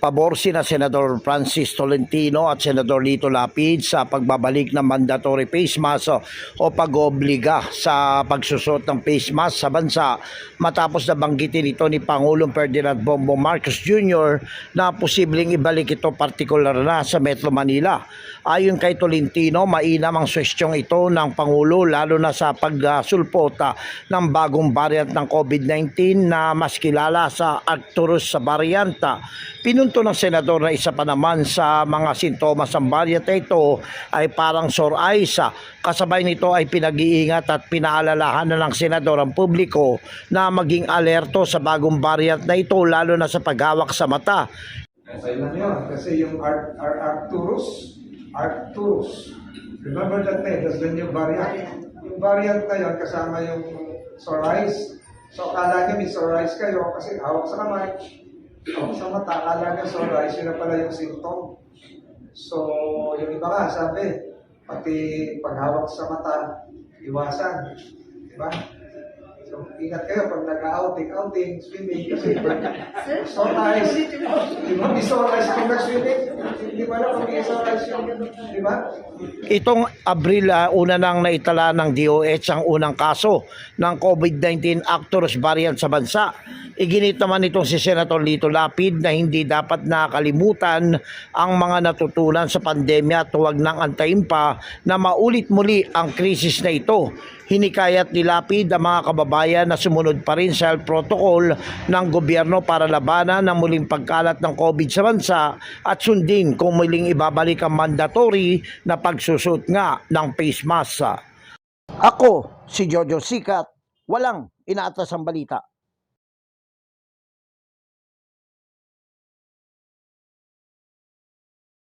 Pabor sina Senador Francis Tolentino at Senador Lito Lapid sa pagbabalik ng mandatory face mask o pag-obliga sa pagsusot ng face mask sa bansa matapos na banggitin ito ni Pangulong Ferdinand Bongbong Marcos Jr. na posibleng ibalik ito partikular na sa Metro Manila. Ayon kay Tolentino, mainam ang suwestyong ito ng Pangulo lalo na sa pagsulpota ng bagong variant ng COVID-19 na mas kilala sa Arcturus sa varianta. Pinunto ng senador na isa pa naman sa mga sintomas ng variant na ito ay parang sore eyes. Kasabay nito ay pinag-iingat at pinaalalahan na ng senador ang publiko na maging alerto sa bagong variant na ito lalo na sa paghawak sa mata. Yun. Kasi yung Ar Ar Arcturus, Arcturus, remember that name, that's the new variant. Yung variant na yun, kasama yung sore eyes. So, akala nyo may sore eyes kayo kasi hawak sa kamay, hawak sa mata, nyo sore eyes, yun na pala yung symptom. So, yung iba nga, sabi, pati paghawak sa mata, iwasan. Diba? So, ingat kayo pag nag-outing, outing, swimming, kasi pag eyes, di ba? Sore eyes kung nag-swimming. Hindi alam kung sore eyes yung, di ba? Itong Abril, ah, una nang naitala ng DOH ang unang kaso ng COVID-19 Actors variant sa bansa. Iginit naman itong si Senator Lito Lapid na hindi dapat nakalimutan ang mga natutunan sa pandemya at huwag nang antayin pa na maulit muli ang krisis na ito. Hinikayat ni Lapid ang mga kababayan na sumunod pa rin sa health protocol ng gobyerno para labanan ang muling pagkalat ng COVID sa bansa at sundin kung muling ibabalik ang mandatory na pagsusot nga ng face mask. Ako, si Jojo Sikat, walang inaatas ang balita.